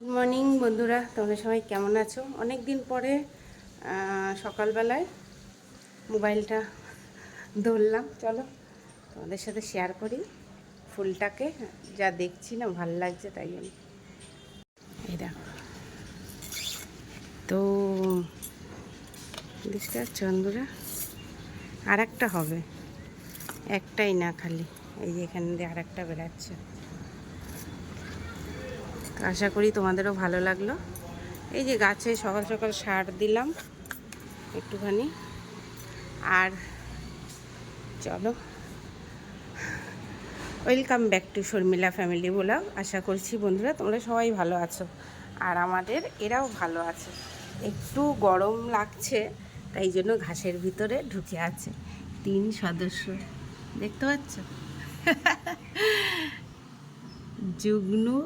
Good morning বন্ধুরা। তোমরা সবাই কেমন আছো? অনেক দিন পরে সকালবেলায় মোবাইলটা ধরলাম। চলো, তোমাদের সাথে শেয়ার করি ফুলটাকে। যা দেখছি না, ভালো লাগছে তাই জন্য। এই দেখো। তো, বুঝতে পারছ আর একটা হবে। একটাই না খালি। এই যে এখান দিয়ে আর একটা বেরাচ্ছে। তো আশা করি তোমাদেরও ভালো লাগল। এই যে গাছে সকাল সকাল সার দিলাম একটুখানি। আর চলো। Welcome back to Sharmila family blog আশা করছি বন্ধুরা তোমরা সবাই ভালো আছো। আর আমাদের এরাও ভালো আছে। একটু গরম লাগছে, তাই জন্য ঘাসের ভিতরে ঢুকে আছে তিন সদস্য। দেখতে পাচ্ছ? Jugnu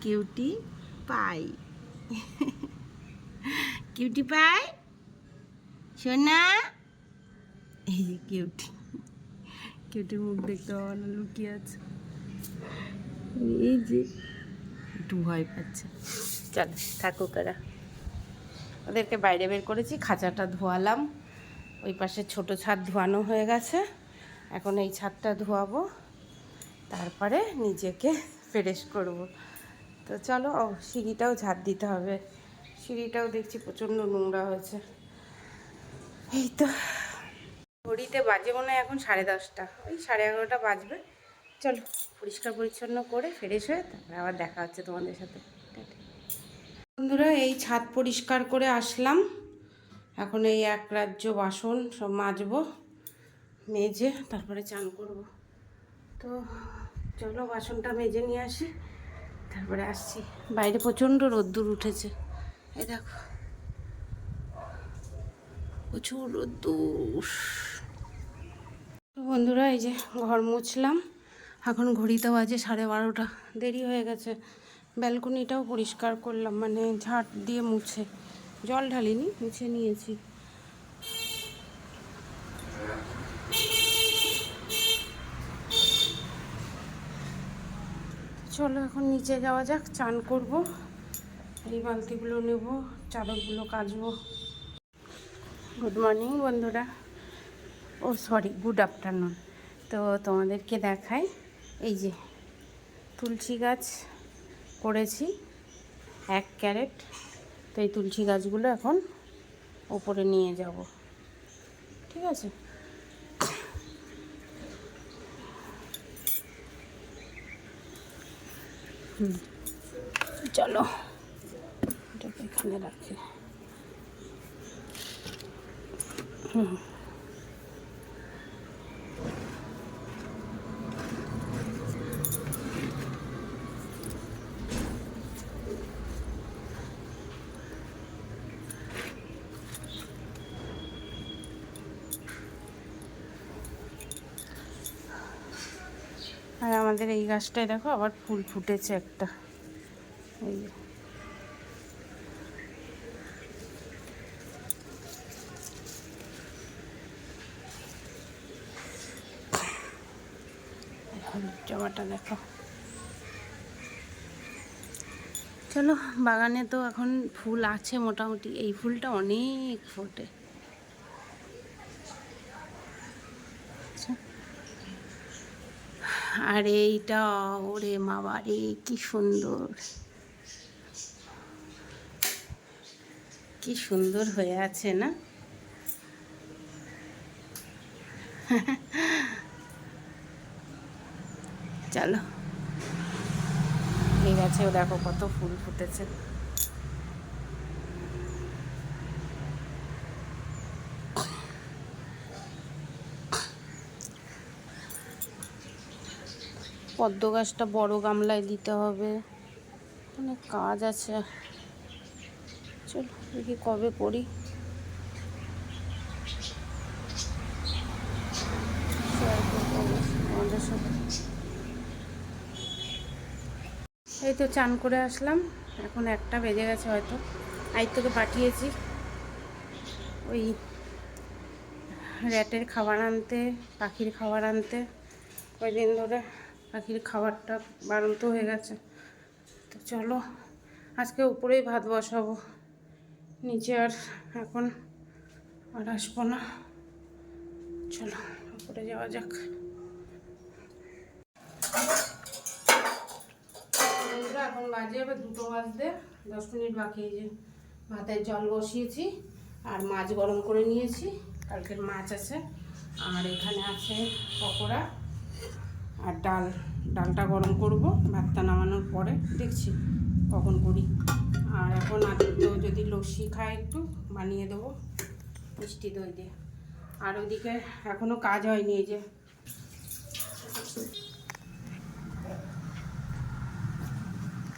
cutie pie. Cutie pie? সোনা? এই যে কিউটি। কিউটির মুখ দেখতে না লুকিয়ে আছে। এই যে একটু ভয় পাচ্ছে। চল, থাকুক এরা। ওদেরকে বাইরে বের করেছি, খাঁচাটা ধোয়ালাম। ওই পাশে ছোট ছাদ ধোয়ানো হয়ে গেছে। এখন এই ছাদটা ধোয়াবো। তারপরে নিজেকে ফ্রেশ করব। তো চলো, ও, সিঁড়িটাও ঝাড় দিতে হবে। সিঁড়িটাও দেখছি প্রচণ্ড নোংরা হয়েছে। এই তো। ঘড়িতে বাজে মনে হয় এখন সাড়ে দশটা। ওই সাড়ে এগারোটা বাজবে। চলো, পরিষ্কার পরিচ্ছন্ন করে ফ্রেশ হয়ে তারপরে আবার দেখা হচ্ছে তোমাদের সাথে। বন্ধুরা, এই ছাদ পরিষ্কার করে আসলাম। এখন এই এক রাজ্য বাসন সব মাজবো, মেজে তারপরে চান করব। তো চলো, বাসনটা মেজে নিয়ে আসি। তারপরে আসছি। বাইরে প্রচণ্ড রোদ্দুর উঠেছে। এই দেখো। প্রচুর রোদ্দুর। বন্ধুরা, এই যে ঘর মুছলাম। এখন ঘড়িতে বাজে সাড়ে বারোটা। দেরি হয়ে গেছে। ব্যালকনিটাও পরিষ্কার করলাম। মানে ঝাঁট দিয়ে মুছে। জল ঢালিনি, মুছে নিয়েছি। চলো এখন নিচে যাওয়া যাক, চান করব। এই বালতিগুলো নেব, চাদরগুলো কাচবো। গুড মর্নিং বন্ধুরা। ও সরি গুড আফটারনুন তো তোমাদেরকে দেখাই, এই যে তুলসী গাছ করেছি, এক ক্যারেট। তো এই তুলসী গাছগুলো এখন ওপরে নিয়ে যাব। ঠিক আছে? চলো। এখানে রাখি। হুম। আর আমাদের এই গাছটায় দেখো আবার ফুল ফুটেছে একটা। এই জামাটা দেখো। চলো, বাগানে তো এখন ফুল আছে মোটামুটি। এই ফুলটা অনেক ফোটে। আর এইটা, ওরে বাবা রে, কি সুন্দর। কি সুন্দর হয়ে আছে না? চলো। এই গাছেও দেখো কত ফুল ফুটেছে। পদ্ম গাছটা বড় গামলায় দিতে হবে। অনেক কাজ আছে। চলো, দেখি কবে করি। এই তো চান করে আসলাম। এখন একটা বেজে গেছে হয়তো। আইর তোকে পাঠিয়েছি। ওই র্যাটের খাবার আনতে, পাখির খাবার আনতে। কয়দিন ধরে পাখির খাবারটা বাড়ন্ত হয়ে গেছে। তো চলো, আজকে উপরেই ভাত বসাবো। নিচে আর এখন আর আসব না। চলো, উপরে যাওয়া যাক। এখন বাজে এবার দুটো বাজতে। দশ মিনিট বাকি যে ভাতের জল বসিয়েছি আর মাছ গরম করে নিয়েছি। কালকের মাছ আছে। আর এখানে আছে পকোড়া। আর ডাল ডালটা গরম করব ভাতটা নামানোর পরে দেখছি কখন করি। আর এখন আদিত্য যদি লস্যি খায় একটু বানিয়ে দেবো মিষ্টি দই দিয়ে। আর ওইদিকে এখনও কাজ হয়নি এই যে।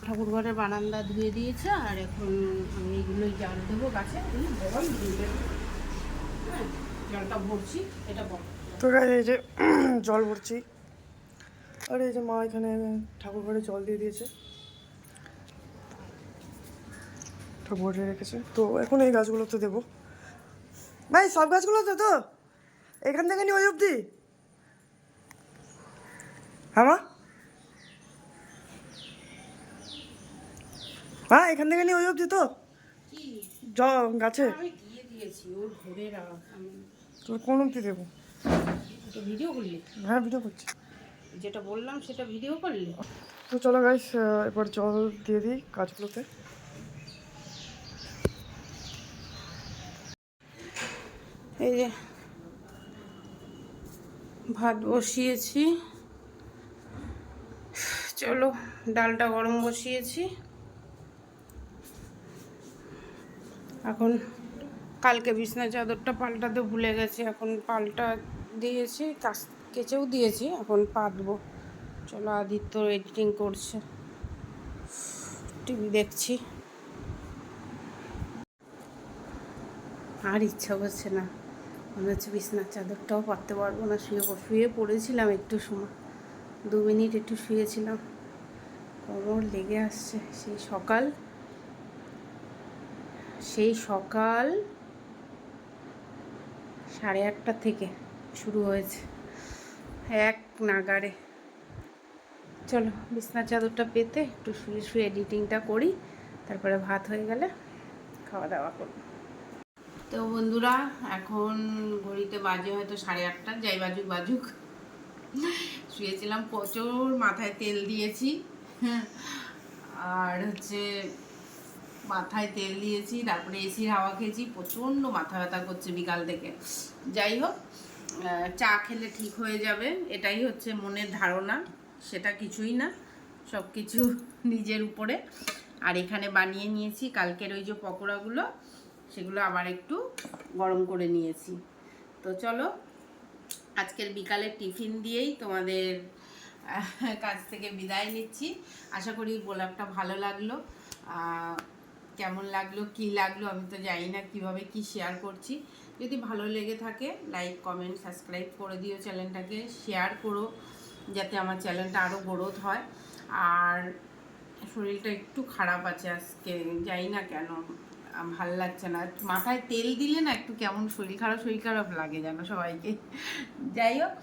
ঠাকুরঘরের বারান্দা ধুয়ে দিয়েছে আর এখন আমি এইগুলোই জাল দেবো গাছে বল। হ্যাঁ, জলটা ভরছি এটা বল এই যে জল ভরছি। আর এই যে মা এখানে ঠাকুর ঘরে জল দিয়ে দিয়েছে। ঠাকুর ঘরে রেখেছে। তো এখন এই গাছগুলোতে দেবো। ভাই সব গাছগুলোতে তো? এখান থেকে নিয়ে ওই অবধি? হ্যাঁ মা? হ্যাঁ এখান থেকে নিয়ে ওই অবধি তো? জ গাছে? আমি দিয়ে দিয়েছি ও ধরে রাখ আমি তো কোন অবধি দেবো? ভিডিও করলি? হ্যাঁ ভিডিও করছি। যেটা বললাম সেটা ভিডিও করলি? তো চলো গাইস এবার জল দিয়ে দিই গাছগুলোতে। এই যে ভাত বসিয়েছি। চলো ডালটা গরম বসিয়েছি। এখন কালকে বিছনা চাদরটা পাল্টাতে ভুলে গেছি এখন পাল্টা দিয়েছি কাজ কেচেও দিয়েছি, এখন পাতবো। চলো আদিত্য এডিটিং করছে। টিভি দেখছি। আর ইচ্ছা করছে না। মনে হচ্ছে বিছনার চাদরটাও পাততে পারব না, শুয়ে শুয়ে পড়েছিলাম একটু সময়। দু মিনিট একটু শুয়েছিলাম। কোমর লেগে আসছে। সেই সকাল সেই সকাল সাড়ে আটটা থেকে শুরু হয়েছে। এক নাগারে চলো বিছনার চাদরটা পেতে একটু শুয়ে শুয়ে এডিটিংটা করি, তারপরে ভাত হয়ে গেলে খাওয়া দাওয়া করব। তো বন্ধুরা, এখন ঘড়িতে বাজে হয়তো সাড়ে আটটা, যাই বাজুক বাজুক। শুয়েছিলাম, প্রচুর মাথায় তেল দিয়েছি। আর হচ্ছে মাথায় তেল দিয়েছি, তারপরে এসির হাওয়া খেয়েছি, প্রচণ্ড মাথা ব্যথা করছে বিকাল থেকে। যাই হোক চা খেলে ঠিক হয়ে যাবে, এটাই হচ্ছে মনের ধারণা, সেটা কিছুই না, সব কিছু নিজের উপরে। আর এখানে বানিয়ে নিয়েছি, কালকের ওই যে পকোড়াগুলো, সেগুলো আবার একটু গরম করে নিয়েছি। তো চলো, আজকের বিকালের টিফিন দিয়েই তোমাদের কাছ থেকে বিদায় নিচ্ছি। আশা করি গোলাপটা ভালো লাগল। কেমন লাগল, কি লাগল আমি তো জানি না, কীভাবে কি শেয়ার করছি। যদি ভালো লেগে থাকে লাইক কমেন্ট সাবস্ক্রাইব করে দিও চ্যানেলটাকে শেয়ার করো, যাতে আমার চ্যানেলটা আরও গ্রোথ হয়। আর শরীরটা একটু খারাপ আছে আজকে, জানি না কেন ভালো লাগছে না। মাথায় তেল দিলে না একটু কেমন শরীর খারাপ শরীর খারাপ লাগে যেন সবাইকে। যাই হোক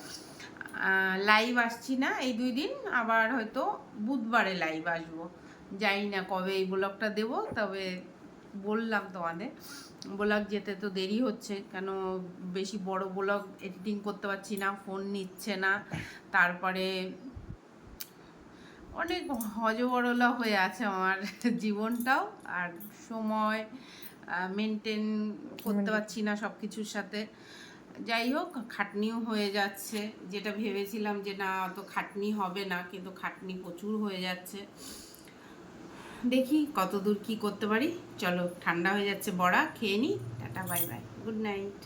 লাইভ আসছি না এই দুই দিন, আবার হয়তো বুধবারে লাইভ আসব। জানি না কবে এই ব্লগটা দেব, তবে বললাম তোমাদের। ব্লগ যেতে তো দেরি হচ্ছে কেন বেশি বড় ব্লগ এডিটিং করতে পারছি না ফোন নিচ্ছে না। তারপরে অনেক হজবরলা হয়ে আছে আমার জীবনটাও আর সময় মেনটেন করতে পারছি না সব কিছুর সাথে। যাই হোক খাটনিও হয়ে যাচ্ছে। যেটা ভেবেছিলাম যে না অত খাটনি হবে না কিন্তু খাটনি প্রচুর হয়ে যাচ্ছে। দেখি কত দূর কী করতে পারি। চলো, ঠান্ডা হয়ে যাচ্ছে, বড়া, খেয়ে নিই tata, bye bye, good night.